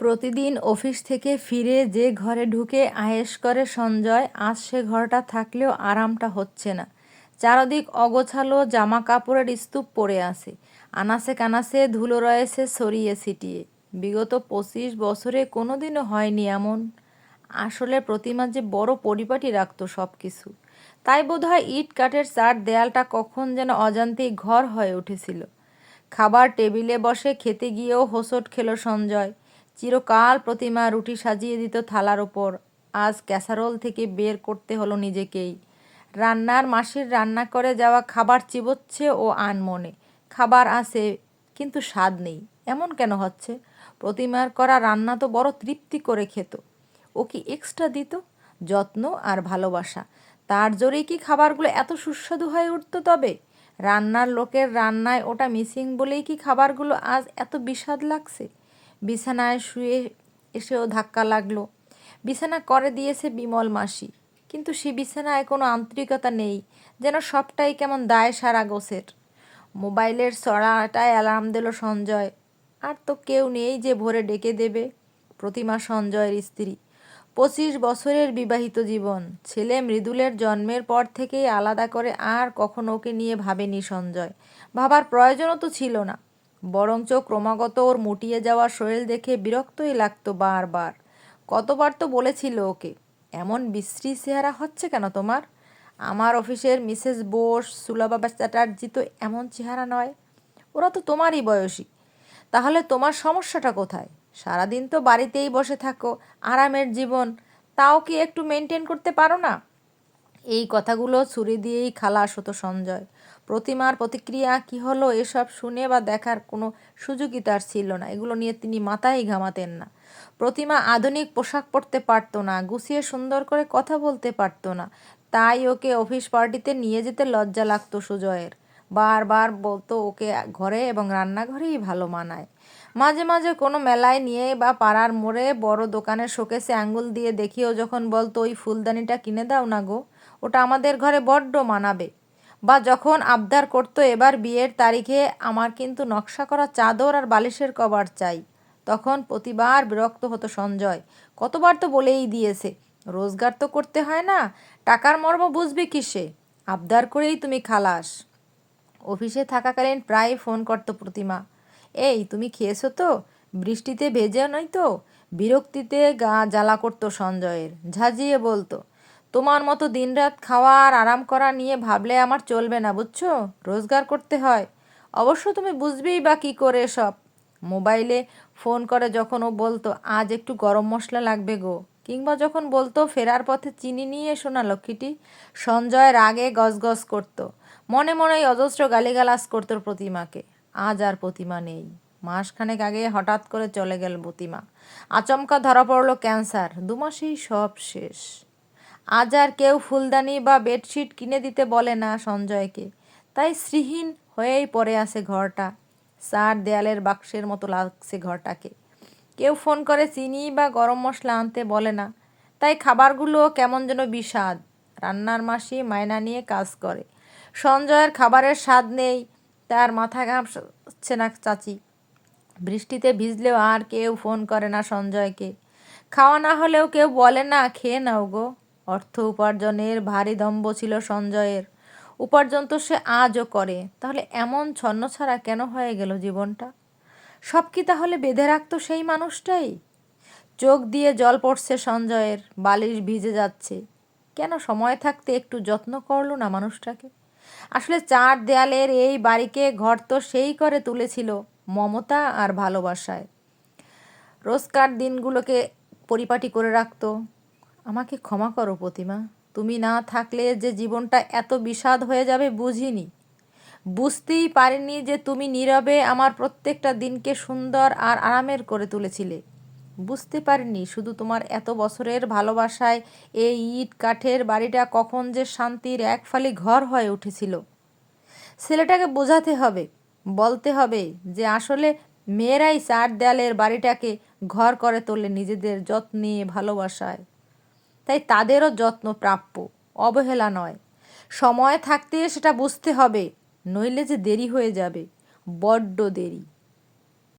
প্রতিদিন অফিস থেকে ফিরে যে ঘরে ঢুকে আয়েশ করে সঞ্জয়, আজ সে ঘরটা থাকলেও আরামটা হচ্ছে না। চারদিক অগোছালো জামা কাপড়ের স্তূপ পড়ে আছে। আনাসে কানাসে ধুলো রয়েছে সরিয়ে ছিটিয়ে। বিগত পঁচিশ বছরে কোনোদিনও হয়নি এমন। আসলে প্রতিমা যে বড় পরিপাটি রাখতো সব কিছু তাই বোধহয় ইট কাঠের চার দেয়ালটা কখন যেন অজান্তেই ঘর হয়ে উঠেছিল। খাবার টেবিলে বসে খেতে গিয়েও হোসট খেলো সঞ্জয়। চিরকাল প্রতিমা রুটি সাজিয়ে দিত থালার ওপর। আজ ক্যাসারোল থেকে বের করতে হলো নিজেকেই। রান্নার মাসির রান্না করে যাওয়া খাবার চিবোচ্ছে ও আনমনে। খাবার আছে, কিন্তু স্বাদ নেই। এমন কেন হচ্ছে? প্রতিমার করা রান্না তো বড় তৃপ্তি করে খেত। ও কি এক্সট্রা দিত? যত্ন আর ভালোবাসা। তার জোরেই কি খাবারগুলো এত সুস্বাদু হয়ে উঠত তবে? রান্নার লোকের রান্নায় ওটা মিসিং বলেই কি খাবারগুলো আজ এত বিস্বাদ লাগছে? বিছানায় শুয়ে এসেও ধাক্কা লাগল। বিছানা করে দিয়েছে বিমল মাসি। কিন্তু সে বিছানায় কোনো আন্তরিকতা নেই, যেন সবটাই কেমন দায় সারা গোছের। মোবাইলের সরাটায় অ্যালার্ম দিল সঞ্জয়। আর তো কেউ নেই যে ভোরে ডেকে দেবে প্রতিমা সঞ্জয়ের স্ত্রী। পঁচিশ বছরের বিবাহিত জীবন, ছেলে মৃদুলের জন্মের পর থেকেই আলাদা করে আর কখনো ওকে নিয়ে ভাবেনি সঞ্জয়। ভাবার প্রয়োজনও তো ছিল না। বরঞ্চ ক্রমাগত ওর মুটিয়ে যাওয়া শরীর দেখে বিরক্তই লাগতো বারবার। কতবার তো বলেছিল ওকে, এমন বিশ্রী চেহারা হচ্ছে কেন তোমার? আমার অফিসের মিসেস বোস, সুলভা চ্যাটার্জি তো এমন চেহারা নয়। ওরা তো তোমারই বয়সী। তাহলে তোমার সমস্যাটা কোথায়? সারাদিন তো বাড়িতেই বসে থাকো, আরামের জীবন। তাও কি একটু মেনটেন করতে পারো না? এই কথাগুলো ছুরি দিয়েই খালাস হতো সঞ্জয়। প্রতিমার প্রতিক্রিয়া কি হলো এসব শুনে বা দেখার কোনো সুযোগই তার ছিল না। এগুলো নিয়ে তিনি মাথায় ঘামাতেন না। প্রতিমা আধুনিক পোশাক পরতে পারতো না, গুছিয়ে সুন্দর করে কথা বলতে পারতো না। তাই ওকে অফিস পার্টিতে নিয়ে যেতে লজ্জা লাগতো সুজয়ের। বারবার বলতো ওকে ঘরে এবং রান্নাঘরেই ভালো মানায়। মাঝে মাঝে কোনো মেলায় নিয়ে বা পাড়ার মোড়ে বড় দোকানের শোকেসে আঙ্গুল দিয়ে দেখিয়েও যখন বলতো, ওই ফুলদানিটা কিনে দাও না গো, ওটা আমাদের ঘরে বড্ড মানাবে। বা যখন আবদার করতো, এবার বিয়ের তারিখে আমার কিন্তু নকশা করা চাদর আর বালিশের কভার চাই। তখন প্রতিবার বিরক্ত হতো সঞ্জয়। কতবার তো বলেই দিয়েছে, রোজগার তো করতে হয় না, টাকার মর্ম বুঝবে কিসে? আবদার করেই তুমি খালাস। অফিসে থাকাকালীন প্রায় ফোন করতো প্রতিমা। এই, তুমি খেয়েছো তো? বৃষ্টিতে ভেজে নই তো? বিরক্তিতে গা জ্বালা করতো সঞ্জয়ের। ঝাঁঝিয়ে বলতো, তোমার মতো দিনরাত খাওয়া আর আরাম করা নিয়ে ভাবলে আমার চলবে না, বুঝছ? রোজগার করতে হয়। অবশ্য তুমি বুঝবেই বা কী করে সব। মোবাইলে ফোন করে যখন ও বলতো, আজ একটু গরম মশলা লাগবে গো। কিংবা যখন বলতো, ফেরার পথে চিনি নিয়ে এসো না, লক্ষ্মীটি। সঞ্জয় রাগে গজগজ করতো। মনে মনেই অজস্র গালিগালাজ করতো প্রতিমাকে। আজ আর প্রতিমা নেই। মাসখানেক আগে হঠাৎ করে চলে গেল প্রতিমা। আচমকা ধরা পড়ল ক্যান্সার। দু মাসেই সব শেষ। আজ আর কেউ ফুলদানি বা বেডশিট কিনে দিতে বলে না সঞ্জয়কে। তাই শ্রীহীন হয়েই পড়ে আসে ঘরটা। চার দেয়ালের বাক্সের মতো লাগছে ঘরটাকে। কেউ ফোন করে চিনি বা গরম মশলা আনতে বলে না। তাই খাবারগুলো কেমন যেন বিষাদ। রান্নার মাসি মায়না নিয়ে কাজ করে। সঞ্জয়ের খাবারের স্বাদ নেই। তার মাথা ঘামছে না চাচি। বৃষ্টিতে ভিজলেও আর কেউ ফোন করে না সঞ্জয়কে। খাওয়া না হলেও কেউ বলে না, খেয়ে নাও গো। অর্থ উপার্জনের ভারী দম্ভ ছিল সঞ্জয়ের। উপার্জন তো সে আজও করে। তাহলে এমন ছন্ন ছাড়া কেন হয়ে গেল জীবনটা? সব কি তাহলে বেঁধে রাখতো সেই মানুষটাই? চোখ দিয়ে জল পড়ছে সঞ্জয়ের, বালিশ ভিজে যাচ্ছে। কেন সময় থাকতে একটু যত্ন করল না মানুষটাকে? আসলে চার দেয়ালের এই বাড়িকে ঘর তো সেই করে তুলেছিল মমতা আর ভালোবাসায়। রোজকার দিনগুলোকে পরিপাটি করে রাখতো? আমাকে ক্ষমা করো প্রতিমা, তুমি না থাকলে যে জীবনটা এত বিষাদ হয়ে যাবে বুঝিনি। বুঝতেই পারিনি যে তুমি নীরবে আমার প্রত্যেকটা দিনকে সুন্দর আর আরামের করে তুলেছিলে। বুঝতে পারিনি। শুধু তোমার এত বছরের ভালোবাসায় এই ইট কাঠের বাড়িটা কখন যে শান্তির এক ফালি ঘর হয়ে উঠেছিল। ছেলেটাকে বোঝাতে হবে, বলতে হবে যে আসলে মেয়েরাই চার দেয়ালের বাড়িটাকে ঘর করে তোলে নিজেদের যত্নে, ভালোবাসায়। তাই তাদেরও যত্ন প্রাপ্য, অবহেলা নয়। সময় থাকতে সেটা বুঝতে হবে, নইলে যে দেরি হয়ে যাবে, বড্ড দেরি।